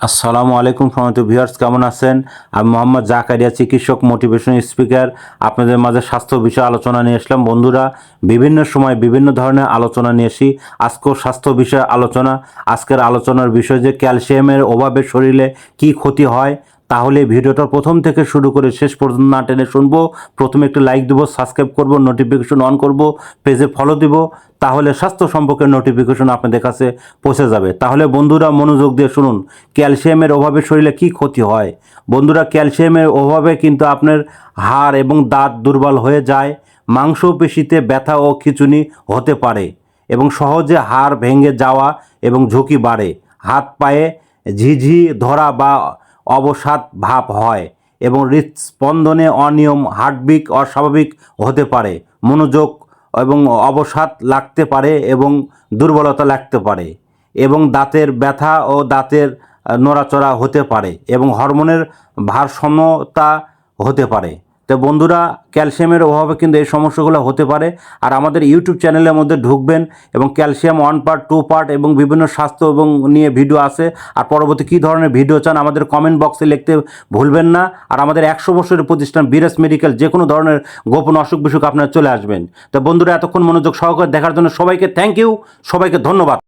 আসসালামু আলাইকুম সমস্ত ভিউয়ার্স, কেমন আছেন? আমি মোহাম্মদ জাকারিয়া, চিকিৎসক মোটিভেশন স্পিকার আপনাদের মাঝে স্বাস্থ্য বিষয়ে আলোচনা নিয়ে আসলাম। বন্ধুরা, বিভিন্ন সময় বিভিন্ন ধরনের আলোচনা নিয়ে আসি। আজকেও স্বাস্থ্য বিষয়ে আলোচনা। আজকের আলোচনার বিষয় যে ক্যালসিয়ামের অভাবে শরীরে কি ক্ষতি হয় তাহলে ভিডিওটা প্রথম থেকে শুরু করে শেষ পর্যন্ত না টেনে শুনব। প্রথমে একটু লাইক দেবো সাবস্ক্রাইব করব নোটিফিকেশন অন করব পেজে ফলো দিব, তাহলে স্বাস্থ্য সম্পর্কে নোটিফিকেশন আপনাদের কাছে পৌঁছে যাবে। তাহলে বন্ধুরা মনোযোগ দিয়ে শুনুন, ক্যালসিয়ামের অভাবে শরীরে কি ক্ষতি হয়? বন্ধুরা, ক্যালসিয়ামের অভাবে কিন্তু আপনার হাড় এবং দাঁত দুর্বল হয়ে যায়, মাংসপেশিতে ব্যথা ও খিঁচুনি হতে পারে এবং সহজে হাড় ভেঙে যাওয়া এবং ঝুঁকি বাড়ে। হাত পায়ে ঝিঝি ধরা বা অবসাদ ভাব হয় এবং হৃদস্পন্দনে অনিয়ম, হার্টবিক, অস্বাভাবিক হতে পারে, মনোযোগ এবং অবসাদ লাগতে পারে এবং দুর্বলতা লাগতে পারে এবং দাঁতের ব্যথা ও দাঁতের নড়াচড়া হতে পারে এবং হরমোনের ভারসাম্যতা হতে পারে। তো বন্ধুরা, ক্যালসিয়ামের অভাবে কিন্তু এই সমস্যাগুলো হতে পারে। আর আমাদের ইউটিউব চ্যানেলের মধ্যে ঢুকবেন এবং calcium one part, two part এবং বিভিন্ন স্বাস্থ্য এবং নিয়ে ভিডিও আছে। আর পরবর্তী কী ধরনের ভিডিও চান আমাদের কমেন্ট বক্সে লিখতে ভুলবেন না। আর আমাদের একশো বছরের প্রতিষ্ঠান বিরাস মেডিকেল, যে কোনো ধরনের গোপন অসুখ বিসুখ আপনারা চলে আসবেন। তো বন্ধুরা, এতক্ষণ মনোযোগ সহকারে দেখার জন্য সবাইকে থ্যাংক ইউ, সবাইকে ধন্যবাদ।